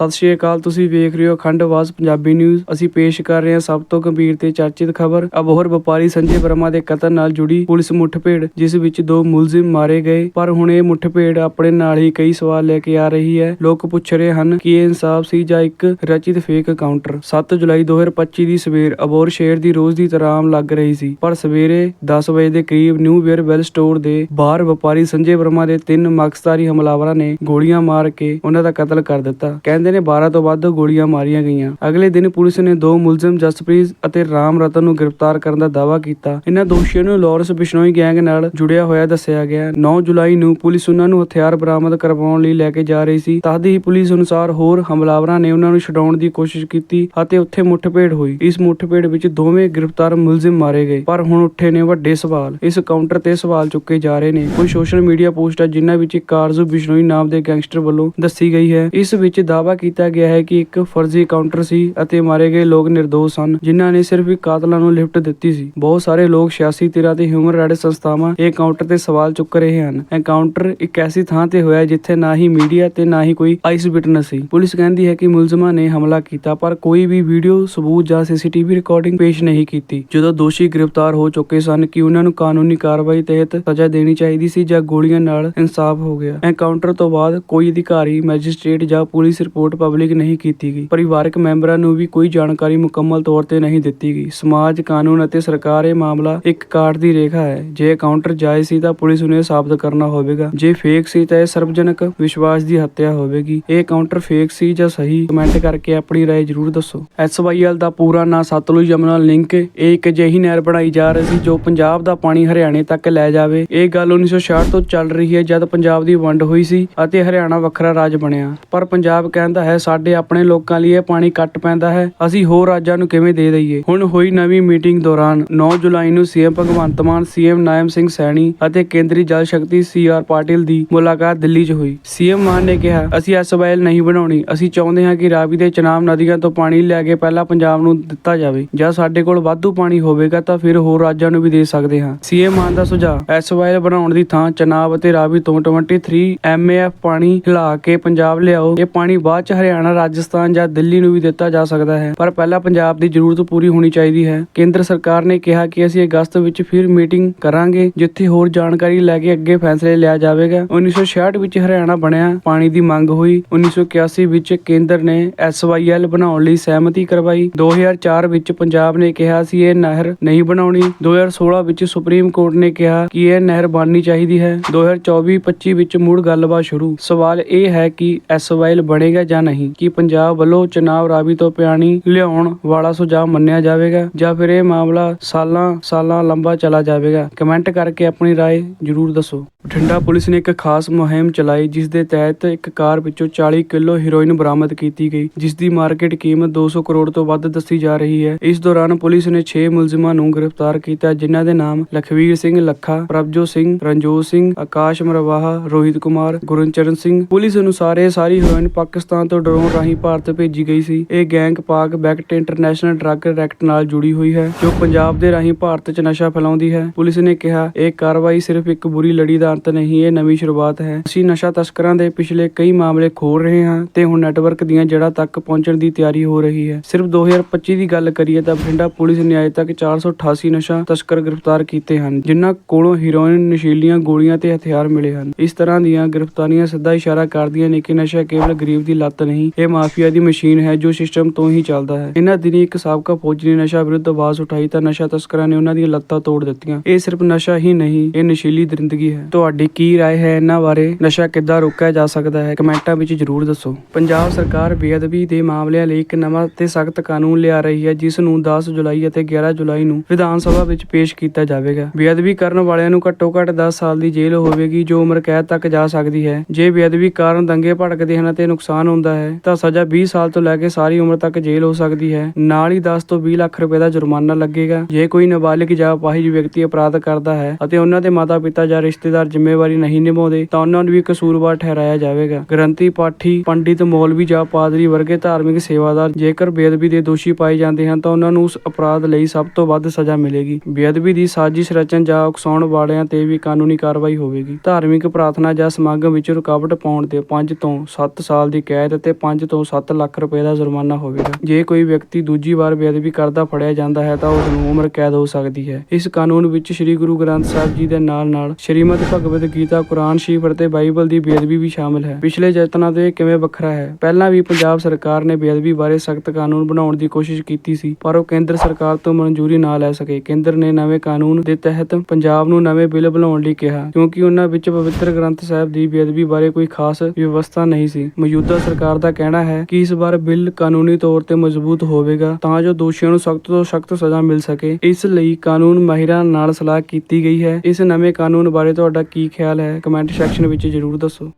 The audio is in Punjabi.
ਸਤਿ ਸ਼੍ਰੀ ਅਕਾਲ, ਤੁਸੀਂ ਵੇਖ ਰਹੇ ਹੋ ਅਖੰਡ ਪੰਜਾਬੀ ਨਿਊਜ਼ ਅਸੀਂ ਪੇਸ਼ ਕਰ ਰਹੇ ਹਾਂ ਸਭ ਤੋਂ ਗੰਭੀਰ ਤੇ ਚਰਚਿਤ ਖਬਰ। ਅਬੋਹਰ ਵਪਾਰੀ ਸੰਜੇ ਵਰਮਾ ਦੇ ਕਤਲ ਨਾਲ ਜੁੜੀ ਪੁਲਿਸ ਮੁੱਠਭੇੜ, ਜਿਸ ਵਿੱਚ ਦੋ ਮੁਲਜ਼ਮ ਮਾਰੇ ਗਏ। ਪਰ ਹੁਣ ਇਹ ਮੁੱਠਭੇੜ ਆਪਣੇ ਨਾਲ ਹੀ ਕਈ ਸਵਾਲ ਲੈ ਕੇ ਆ ਰਹੀ ਹੈ। ਲੋਕ ਪੁੱਛ ਰਹੇ ਹਨ ਕਿ ਇਹ ਇਨਸਾਫ ਸੀ ਜਾਂ ਇੱਕ ਰਚਿਤ ਫੇਕ ਕਾਊਂਟਰ 7 ਜੁਲਾਈ 2025 ਦੀ ਸਵੇਰ ਅਬੋਹਰ ਸ਼ਹਿਰ ਦੀ ਰੋਜ਼ ਦੀ ਤਰ੍ਹਾਂ ਲੱਗ ਰਹੀ ਸੀ। ਪਰ ਸਵੇਰੇ 10 ਵਜੇ ਦੇ ਕਰੀਬ ਨਿਊ ਵੇਅਰ ਵੈਲ ਸਟੋਰ ਦੇ ਬਾਹਰ ਵਪਾਰੀ ਸੰਜੇ ਵਰਮਾ ਦੇ ਤਿੰਨ ਮਕਸਦਾਰੀ ਹਮਲਾਵਰਾਂ ਨੇ ਗੋਲੀਆਂ ਮਾਰ ਕੇ ਉਹਨਾਂ ਦਾ ਕਤਲ ਕਰ ਦਿੱਤਾ। ਕਹਿੰਦੇ ਨੇ 12 ਤੋਂ ਵੱਧ ਗੋਲੀਆਂ ਮਾਰੀਆਂ ਗਈਆਂ। ਅਗਲੇ ਦਿਨ ਪੁਲਿਸ ਨੇ ਦੋ ਮੁਲਜ਼ਮ ਜਸਪ੍ਰੀਤ ਅਤੇ ਰਾਮ ਰਤਨ ਨੂੰ ਗ੍ਰਿਫਤਾਰ ਕਰਨ ਦਾ ਦਾਅਵਾ ਕੀਤਾ। ਇਹਨਾਂ ਦੋਸ਼ੀਆਂ ਨੂੰ ਲਾਰੈਂਸ ਬਿਸ਼ਨੋਈ ਗੈਂਗ ਨਾਲ ਜੁੜਿਆ ਹੋਇਆ ਦੱਸਿਆ ਗਿਆ। 9 ਜੁਲਾਈ ਨੂੰ ਪੁਲਿਸ ਉਹਨਾਂ ਨੂੰ ਹਥਿਆਰ ਬਰਾਮਦ ਕਰਵਾਉਣ ਲਈ ਲੈ ਕੇ ਜਾ ਰਹੀ ਸੀ। ਤਦ ਹੀ ਪੁਲਿਸ ਅਨੁਸਾਰ ਹੋਰ ਹਮਲਾਵਰਾਂ ਨੇ ਉਹਨਾਂ ਨੂੰ ਛਡਾਉਣ ਦੀ ਕੋਸ਼ਿਸ਼ ਕੀਤੀ ਅਤੇ ਉੱਥੇ ਮੁੱਠਭੇੜ ਹੋਈ। ਇਸ ਮੁੱਠਭੇੜ ਵਿੱਚ ਦੋਵੇਂ ਗ੍ਰਿਫਤਾਰ ਮੁਲਜ਼ਮ ਮਾਰੇ ਗਏ, ਪਰ ਹੁਣ ਉੱਠੇ ਨੇ ਵੱਡੇ ਸਵਾਲ। ਇਸ ਕਾਊਂਟਰ ਤੇ ਸਵਾਲ ਚੁੱਕੇ ਜਾ ਰਹੇ ਨੇ। ਕੋਈ ਸੋਸ਼ਲ ਮੀਡੀਆ ਪੋਸਟ ਹੈ ਜਿਨ੍ਹਾਂ ਵਿੱਚ ਇੱਕ ਕਾਰਜ਼ੂ ਬਿਸ਼ਨੋਈ ਨਾਮ ਦੇ ਗੈਂਗਸਟਰ ਵੱਲੋਂ ਦੱਸੀ ਗਈ ਹੈ। ਇਸ ਵਿੱਚ ਦਾਅਵਾ ਕੀਤਾ ਗਿਆ ਹੈ ਕਿ ਇੱਕ ਫਰਜ਼ੀ ਕਾਊਂਟਰ ਸੀ ਅਤੇ ਮਾਰੇ ਗਏ ਲੋਕ નિર્ਦੋਸ਼ ਸਨ, ਜਿਨ੍ਹਾਂ ਨੇ ਸਿਰਫ ਇੱਕ ਕਾਤਲਾਂ ਨੂੰ ਲਿਫਟ ਦਿੱਤੀ ਸੀ। ਬਹੁਤ ਸਾਰੇ ਲੋਕ ਸਿਆਸੀ ਧਿਰਾਂ ਤੇ ਹਿਊਮਨ ਰਾਈਟਸ ਸੰਸਥਾਵਾਂ ਇਹ ਕਾਊਂਟਰ ਤੇ ਸਵਾਲ ਚੁੱਕ ਰਹੇ ਹਨ। ਇਹ ਇੱਕ ਐਸੀ ਥਾਂ ਤੇ ਹੋਇਆ ਜਿੱਥੇ ਨਾ ਹੀ ਮੀਡੀਆ ਤੇ ਨਾ ਹੀ ਕੋਈ ਆਈਸ ਵਿਟਨੈਸ ਸੀ। ਪੁਲਿਸ ਕਹਿੰਦੀ ਹੈ ਕਿ ਮੁਲਜ਼ਮਾਂ ਨੇ ਹਮਲਾ ਕੀਤਾ, ਪਰ ਕੋਈ ਵੀ ਵੀਡੀਓ, ਸਬੂਤ ਜਾਂ ਸੀਸੀਟੀਵੀ ਰਿਕਾਰਡਿੰਗ ਪੇਸ਼ ਨਹੀਂ ਕੀਤੀ। ਜਦੋਂ ਦੋਸ਼ੀ ਗ੍ਰਿਫਤਾਰ ਹੋ ਚੁੱਕੇ ਸਨ ਕਿ ਉਹਨਾਂ ਨੂੰ ਕਾਨੂੰਨੀ ਕਾਰਵਾਈ ਤਹਿਤ ਸਜ਼ਾ ਦੇਣੀ ਚਾਹੀਦੀ ਸੀ ਜਾਂ ਗੋਲੀਆਂ ਨਾਲ ਇਨਸਾਫ ਹੋ ਗਿਆ ਐਨਕਾਊਂਟਰ ਤੋਂ ਬਾਅਦ ਕੋਈ ਅਧਿਕਾਰੀ, ਮੈਜਿਸਟ੍ਰੇਟ ਜਾਂ ਪੁਲਿਸ ਰਿਪੋਰਟ ਪਬਲਿਕ ਨਹੀਂ ਕੀਤੀ ਗਈ ਪਰਿਵਾਰਕ ਮੈਂਬਰਾਂ ਨੂੰ ਵੀ ਕੋਈ ਜਾਣਕਾਰੀ ਮੁਕੰਮਲ ਤੌਰ ਤੇ ਨਹੀਂ ਦਿੱਤੀ ਗਈ ਸਮਾਜ ਕਾਨੂੰਨ ਅਤੇ ਸਰਕਾਰ ਇਹ ਮਾਮਲਾ ਇੱਕ ਕਾਰਡ ਦੀ ਰੇਖਾ ਹੈ ਜੇ ਕਾਊਂਟਰ ਜਾਇਜ਼ ਸੀ ਤਾਂ ਪੁਲਿਸ ਨੂੰ ਇਹ ਸਾਬਤ ਕਰਨਾ ਹੋਵੇਗਾ ਜੇ ਫੇਕ ਸੀ ਤਾਂ ਇਹ ਸਰਵਜਨਕ ਵਿਸ਼ਵਾਸ ਦੀ ਹੱਤਿਆ ਹੋਵੇਗੀ ਇਹ ਕਾਊਂਟਰ ਫੇਕ ਸੀ ਜਾਂ ਸਹੀ ਕਮੈਂਟ ਕਰਕੇ ਆਪਣੀ رائے ਜ਼ਰੂਰ ਦੱਸੋ ਐਸਵਾਈਐਲ ਦਾ ਪੂਰਾ ਨਾਂ ਸਤਲੁਜ ਯਮੁਨਾ ਲਿੰਕ ਇਹ ਇੱਕ ਅਜਿਹੀ ਨਹਿਰ ਬਣਾਈ ਜਾ ਰਹੀ ਸੀ ਜੋ ਪੰਜਾਬ ਦਾ ਪਾਣੀ ਹਰਿਆਣੇ ਤੱਕ ਲੈ ਜਾਵੇ ਇਹ ਗੱਲ 1966 ਤੋਂ ਚੱਲ ਰਹੀ ਹੈ ਜਦ ਪੰਜਾਬ ਦੀ ਵੰਡ ਹੋਈ ਸੀ ਅਤੇ ਹਰਿਆਣਾ ਵੱਖਰਾ ਰਾਜ ਬਣਿਆ ਪਰ ਪੰਜਾਬ ਕਹਿੰਦਾ ਹੈ। ਸਾਡੇ ਆਪਣੇ ਲੋਕਾਂ ਲਈ ਇਹ ਪਾਣੀ ਘੱਟ ਪੈਂਦਾ ਹੈ। ਅਸੀਂ ਹੋਰ ਰਾਜਾਂ ਨੂੰ ਕਿਵੇਂ ਦੇ ਦਈਏ? ਹੁਣ ਹੋਈ ਨਵੀਂ ਮੀਟਿੰਗ ਦੌਰਾਨ 9 ਜੁਲਾਈ ਨੂੰ ਸੀਐਮ ਭਗਵੰਤ ਮਾਨ, ਸੀਐਮ ਨਾਇਮ ਸਿੰਘ ਸੈਣੀ ਅਤੇ ਕੇਂਦਰੀ ਜਲ ਸ਼ਕਤੀ ਸੀਆਰ ਪਾਟਿਲ ਦੀ ਮੁਲਾਕਾਤ ਦਿੱਲੀ 'ਚ ਹੋਈ। ਸੀਐਮ ਮਾਨ ਨੇ ਕਿਹਾ, ਅਸੀਂ ਐਸਵਾਈਐਲ ਨਹੀਂ ਬਣਾਉਣੀ। ਅਸੀਂ ਚਾਹੁੰਦੇ ਹਾਂ ਕਿ ਰਾਵੀ ਦੇ ਚਨਾਬ ਨਦੀਆਂ ਤੋਂ ਪਾਣੀ ਲੈ ਕੇ ਪਹਿਲਾਂ ਪੰਜਾਬ ਨੂੰ ਦਿੱਤਾ ਜਾਵੇ। ਜਾਂ ਸਾਡੇ ਕੋਲ ਵਾਧੂ ਪਾਣੀ ਹੋਵੇਗਾ ਤਾਂ ਫਿਰ ਹੋਰ ਰਾਜਾਂ ਨੂੰ ਵੀ ਦੇ ਸਕਦੇ ਹਾਂ। ਸੀਐਮ ਮਾਨ ਦਾ ਸੁਝਾਅ ਐਸਵਾਈਐਲ ਬਣਾਉਣ ਦੀ ਥਾਂ ਚਨਾਬ ਅਤੇ ਰਾਵੀ ਤੋਂ 23 ਐਮਏਐਫ ਪਾਣੀ ਹਿਲਾ ਕੇ ਪੰਜਾਬ ਲਿਆਓ। ਇਹ ਪਾਣੀ ਬਾਅਦ ਚ ਹਰਿਆਣਾ, ਰਾਜਸਥਾਨ ਜਾਂ ਦਿੱਲੀ ਨੂੰ ਵੀ ਦਿੱਤਾ ਜਾ ਸਕਦਾ ਹੈ। ਪਰ ਪਹਿਲਾਂ ਪੰਜਾਬ ਦੀ ਜ਼ਰੂਰਤ ਪੂਰੀ ਹੋਣੀ ਚਾਹੀਦੀ ਹੈ। ਕੇਂਦਰ ਸਰਕਾਰ ਨੇ ਕਿਹਾ ਕਿ ਅਸੀਂ ਅਗਸਤ ਵਿੱਚ ਫਿਰ ਮੀਟਿੰਗ ਕਰਾਂਗੇ, ਜਿੱਥੇ ਹੋਰ ਜਾਣਕਾਰੀ ਲੈ ਕੇ ਅੱਗੇ ਫੈਸਲੇ ਲਿਆ ਜਾਵੇਗਾ। 1966 ਵਿੱਚ ਹਰਿਆਣਾ ਬਣਿਆ, ਪਾਣੀ ਦੀ ਮੰਗ ਹੋਈ। 1981 ਵਿੱਚ ਕੇਂਦਰ ਨੇ ਐਸਵਾਈਐਲ ਬਣਾਉਣ ਲਈ ਸਹਿਮਤੀ ਕਰਵਾਈ। 2004 ਵਿੱਚ ਪੰਜਾਬ ਨੇ ਕਿਹਾ ਸੀ ਇਹ ਨਹਿਰ ਨਹੀਂ ਬਣਾਉਣੀ। 2016 ਵਿੱਚ ਸੁਪਰੀਮ ਕੋਰਟ ਨੇ ਕਿਹਾ ਕਿ ਇਹ ਨਹਿਰ ਬਣਨੀ ਚਾਹੀਦੀ ਹੈ। 2024-25 ਵਿੱਚ ਮੁੜ ਗੱਲਬਾਤ ਸ਼ੁਰੂ। ਸਵਾਲ ਇਹ ਹੈ ਕਿ ਐਸਵਾਈਐਲ ਬਣੇਗਾ ਜਾਂ ਨਹੀਂ ਕਿ ਪੰਜਾਬ ਵੱਲੋਂ ਚਨਾਬ ਰਾਵੀ ਤੋਂ ਪਾਣੀ ਲਿਆਉਣ ਵਾਲਾ ਸੁਝਾਅ ਮੰਨਿਆ ਜਾਵੇਗਾ ਜਾਂ ਫਿਰ ਇਹ ਮਾਮਲਾ ਸਾਲਾਂ ਸਾਲਾਂ ਲੰਬਾ ਚਲਾ ਜਾਵੇਗਾ ਕਮੈਂਟ ਕਰਕੇ ਆਪਣੀ رائے ਜਰੂਰ ਦੱਸੋ ਬਠਿੰਡਾ ਪੁਲਿਸ ਨੇ ਇੱਕ ਖਾਸ ਮੁਹਿੰਮ ਚਲਾਈ, ਜਿਸ ਦੇ ਤਹਿਤ ਇੱਕ ਕਾਰ ਵਿੱਚੋਂ 40 ਕਿਲੋ ਹੈਰੋਇਨ ਬਰਾਮਦ ਕੀਤੀ ਗਈ, ਜਿਸ ਦੀ ਮਾਰਕੀਟ ਕੀਮਤ 200 ਕਰੋੜ ਤੋਂ ਵੱਧ ਦੱਸੀ ਜਾ ਰਹੀ ਹੈ। ਇਸ ਦੌਰਾਨ ਪੁਲਿਸ ਨੇ 6 ਮੁਲਜ਼ਮਾਂ ਨੂੰ ਗ੍ਰਿਫਤਾਰ ਕੀਤਾ, ਜਿਨ੍ਹਾਂ ਦੇ ਨਾਮ ਲਖਵੀਰ ਸਿੰਘ ਲੱਖਾ ਪ੍ਰਭਜੋ ਸਿੰਘ, ਰਣਜੋਤ ਸਿੰਘ, ਆਕਾਸ਼ ਮਰਵਾਹਾ, ਰੋਹਿਤ ਕੁਮਾਰ ਗੁਰਚਰਨ ਸਿੰਘ। ਪੁਲਿਸ ਅਨੁਸਾਰ ਇਹ ਸਾਰੀ ਹੈਰੋਇਨ ਪਾਕਿਸਤਾਨ ਤੋਂ ਡਰੋਨ ਰਾਹੀਂ ਭਾਰਤ ਭੇਜੀ ਗਈ ਸੀ। ਇਹ ਗੈਂਗ ਪਾਕ ਬੈਕਟ ਇੰਟਰਨੈਸ਼ਨਲ ਡਰੱਗ ਰੈਕਟ ਨਾਲ ਜੁੜੀ ਹੋਈ ਹੈ, ਜੋ ਪੰਜਾਬ ਦੇ ਰਾਹੀਂ ਭਾਰਤ 'ਚ ਨਸ਼ਾ ਫੈਲਾਉਂਦੀ ਹੈ। ਪੁਲਿਸ ਨੇ ਕਿਹਾ, ਇਹ ਕਾਰਵਾਈ ਸਿਰਫ ਇੱਕ ਬੁਰੀ ਲੜੀ ਦਾ ਅੰਤ ਨਹੀਂ, ਇਹ ਨਵੀਂ ਸ਼ੁਰੂਆਤ ਹੈ। ਅਸੀਂ ਨਸ਼ਾ ਤਸਕਰਾਂ ਦੇ ਪਿਛਲੇ ਕਈ ਮਾਮਲੇ ਖੋਲ ਰਹੇ ਹਾਂ ਤੇ ਹੁਣ ਨੈਟਵਰਕ ਦੀਆਂ ਜੜ੍ਹਾਂ ਤੱਕ ਪਹੁੰਚਣ ਦੀ ਤਿਆਰੀ ਹੋ ਰਹੀ ਹੈ। ਸਿਰਫ 2025 ਦੀ ਗੱਲ ਕਰੀਏ ਤਾਂ ਬਠਿੰਡਾ ਪੁਲਿਸ ਨੇ ਅਜੇ ਤੱਕ 488 ਨਸ਼ਾ ਤਸਕਰ ਗ੍ਰਿਫਤਾਰ ਕੀਤੇ ਹਨ, ਜਿਨ੍ਹਾਂ ਕੋਲੋਂ ਹੈਰੋਇਨ ਨਸ਼ੀਲੀਆਂ ਗੋਲੀਆਂ ਤੇ ਹਥਿਆਰ ਮਿਲੇ ਹਨ। ਇਸ ਤਰ੍ਹਾਂ ਦੀਆਂ ਗ੍ਰਿਫਤਾਰੀਆਂ ਸਿੱਧਾ ਇਸ਼ਾਰਾ ਕਰਦੀਆਂ ਨੇ ਕਿ ਨਸ਼ਾ ਕੇਵਲ ਗਰੀਬ ਦੀ ਲੱਤ ਨਹੀਂ, ਇਹ ਮਾਫੀਆ ਦੀ ਮਸ਼ੀਨ ਹੈ ਜੋ ਸਿਸਟਮ ਤੋਂ ਹੀ ਚੱਲਦਾ ਹੈ। ਇਹਨਾਂ ਦਿਨੀ ਇੱਕ ਸਾਬਕਾ ਫੌਜੀ ਨੇ ਨਸ਼ਾ ਵਿਰੁੱਧ ਆਵਾਜ਼ ਉਠਾਈ ਤਾਂ ਨਸ਼ਾ ਤਸਕਰਾਂ ਨੇ ਉਹਨਾਂ ਦੀਆਂ ਲੱਤਾਂ ਤੋੜ ਦਿੱਤੀਆਂ। ਇਹ ਸਿਰਫ ਨਸ਼ਾ ਹੀ ਨਹੀਂ, ਇਹ ਨਸ਼ੀਲੀ ਦਰਿੰਦਗੀ ਹੈ। ਤੁਹਾਡੀ ਕੀ رائے ਹੈ ਇਹਨਾਂ ਬਾਰੇ ਨਸ਼ਾ ਕਿੱਦਾਂ ਰੋਕਿਆ ਜਾ ਸਕਦਾ ਹੈ ਕਮੈਂਟਾਂ ਵਿੱਚ ਜਰੂਰ ਦੱਸੋ ਪੰਜਾਬ ਸਰਕਾਰ ਬੇਅਦਬੀ ਦੇ ਮਾਮਲਿਆਂ ਲਈ ਇੱਕ ਨਵਾਂ ਤੇ ਸਖਤ ਕਾਨੂੰਨ ਲਿਆ ਰਹੀ ਹੈ ਜਿਸ ਨੂੰ 10 ਜੁਲਾਈ ਅਤੇ 11 ਜੁਲਾਈ ਨੂੰ ਵਿਧਾਨ ਸਭਾ ਵਿੱਚ ਪੇਸ਼ ਕੀਤਾ ਜਾਵੇਗਾ ਬੇਅਦਬੀ ਕਰਨ ਵਾਲਿਆਂ ਨੂੰ ਘੱਟੋ ਘੱਟ 10 ਸਾਲ ਦੀ ਜੇਲ੍ਹ ਹੋਵੇਗੀ ਜੋ ਉਮਰ ਕੈਦ ਤੱਕ ਜਾ ਸਕਦੀ ਹੈ ਜੇ ਬੇਅਦਬੀ ਕਾਰਨ ਦੰਗੇ ਭੜਕਦੇ ਹਨ ਅਤੇ ਨੁਕਸਾਨ ਹੁੰਦਾ ਹੈ ਤਾਂ ਸਜ਼ਾ 20 ਸਾਲ ਤੋਂ ਲੈ ਕੇ ਸਾਰੀ ਉਮਰ ਤੱਕ ਜੇਲ੍ਹ ਹੋ ਸਕਦੀ ਹੈ ਨਾਲ ਹੀ 10 ਤੋਂ 20 ਲੱਖ ਰੁਪਏ ਦਾ ਜੁਰਮਾਨਾ ਲੱਗੇਗਾ ਜੇ ਕੋਈ ਨਾਬਾਲਿਗ ਜਾਂ ਅਪਾਹਿਜ ਵਿਅਕਤੀ ਅਪਰਾਧ ਕਰਦਾ ਹੈ ਅਤੇ ਉਹਨਾਂ ਦੇ ਮਾਤਾ-ਪਿਤਾ ਜਾਂ ਰਿਸ਼ਤੇਦਾਰ ਜ਼ਿੰਮੇਵਾਰੀ ਨਹੀਂ ਨਿਭਾਉਂਦੇ, ਤਾਂ ਉਹਨਾਂ ਨੂੰ ਵੀ ਕਸੂਰਵਾਰ ਠਹਿਰਾਇਆ ਜਾਵੇਗਾ। ਗ੍ਰੰਥੀ, ਪਾਠੀ, ਪੰਡਿਤ ਮੌਲਵੀ ਜਾਂ ਪਾਦਰੀ ਵਰਗੇ ਧਾਰਮਿਕ ਸੇਵਾਦਾਰ ਜੇਕਰ ਬੇਅਦਬੀ ਦੇ ਦੋਸ਼ੀ ਪਾਏ ਜਾਂਦੇ ਹਨ, ਤਾਂ ਉਹਨਾਂ ਨੂੰ ਉਸ ਅਪਰਾਧ ਲਈ ਸਭ ਤੋਂ ਵੱਧ ਸਜ਼ਾ ਮਿਲੇਗੀ। ਬੇਅਦਬੀ ਦੀ ਸਾਜ਼ਿਸ਼ ਰਚਨ ਜਾਂ ਉਕਸਾਉਣ ਵਾਲਿਆਂ ਤੇ ਵੀ ਕਾਨੂੰਨੀ ਕਾਰਵਾਈ ਹੋਵੇਗੀ। ਧਾਰਮਿਕ ਪ੍ਰਾਰਥਨਾ ਜਾਂ ਸਮਾਗਮ ਵਿੱਚ ਰੁਕਾਵਟ ਪਾਉਣ ਤੇ 5 ਤੋਂ 7 ਸਾਲ ਦੀ ਕੈਦ ਅਤੇ 5 ਤੋਂ 7 ਲੱਖ ਰੁਪਏ ਦਾ ਜੁਰਮਾਨਾ ਹੋਵੇਗਾ। ਜੇ ਕੋਈ ਵਿਅਕਤੀ ਦੂਜੀ ਵਾਰ ਬੇਅਦਬੀ ਕਰਦਾ ਫੜਿਆ ਜਾਂਦਾ ਹੈ, ਤਾਂ ਉਸ ਨੂੰ ਉਮਰ ਕੈਦ ਹੋ ਸਕਦੀ ਹੈ। ਇਸ ਕਾਨੂੰਨ ਵਿੱਚ ਸ੍ਰੀ ਗੁਰੂ ਗ੍ਰੰਥ ਸਾਹਿਬ ਜੀ ਦੇ ਨਾਲ-ਨਾਲ ਸ਼੍ਰੀਮਦ ਭਗਵਦ ਗੀਤਾ, ਕੁਰਾਨ ਸ਼ਰੀਫ ਅਤੇ ਬਾਈਬਲ ਦੀ ਬੇਅਦਬੀ ਵੀ ਸ਼ਾਮਲ ਹੈ। ਪਿਛਲੇ ਯਤਨਾਂ ਤੋਂ ਇਹ ਕਿਵੇਂ ਵੱਖਰਾ ਹੈ? ਪਹਿਲਾਂ ਵੀ ਪੰਜਾਬ ਸਰਕਾਰ ਨੇ ਬੇਅਦਬੀ ਬਾਰੇ ਸਖਤ ਕਾਨੂੰਨ ਬਣਾਉਣ ਦੀ ਕੋਸ਼ਿਸ਼ ਕੀਤੀ ਸੀ, ਪਰ ਉਹ ਕੇਂਦਰ ਸਰਕਾਰ ਤੋਂ ਮਨਜ਼ੂਰੀ ਨਾ ਲੈ ਸਕੇ। ਕੇਂਦਰ ਨੇ ਨਵੇਂ ਕਾਨੂੰਨ ਦੇ ਤਹਿਤ ਪੰਜਾਬ ਨੂੰ ਨਵੇਂ ਬਿੱਲ ਬਣਾਉਣ ਲਈ ਕਿਹਾ, ਕਿਉਂਕਿ ਉਹਨਾਂ ਵਿੱਚ ਪਵਿੱਤਰ ਗ੍ਰੰਥ ਸਾਹਿਬ ਦੀ ਬੇਅਦਬੀ ਬਾਰੇ ਕੋਈ ਖਾਸ ਵਿਵਸਥਾ ਨਹੀਂ ਸੀ। ਮੌਜੂਦਾ ਸਰਕਾਰ ਦਾ ਕਹਿਣਾ ਹੈ ਕਿ ਇਸ ਵਾਰ ਬਿੱਲ ਕਾਨੂੰਨੀ ਤੌਰ ਤੇ ਮਜ਼ਬੂਤ ਹੋਵੇਗਾ, ਤਾਂ ਜੋ ਦੋਸ਼ੀਆਂ ਨੂੰ ਸਖਤ ਤੋਂ ਸਖਤ ਸਜ਼ਾ ਮਿਲ ਸਕੇ। ਇਸ ਲਈ ਕਾਨੂੰਨ ਮਾਹਿਰਾਂ ਨਾਲ ਸਲਾਹ ਕੀਤੀ ਗਈ ਹੈ। ਇਸ ਨਵੇਂ ਕਾਨੂੰਨ ਬਾਰੇ ਤੁਹਾਡਾ ਕੀ ਖਿਆਲ ਹੈ ਕਮੈਂਟ ਸੈਕਸ਼ਨ ਵਿੱਚ ਜਰੂਰ ਦੱਸੋ।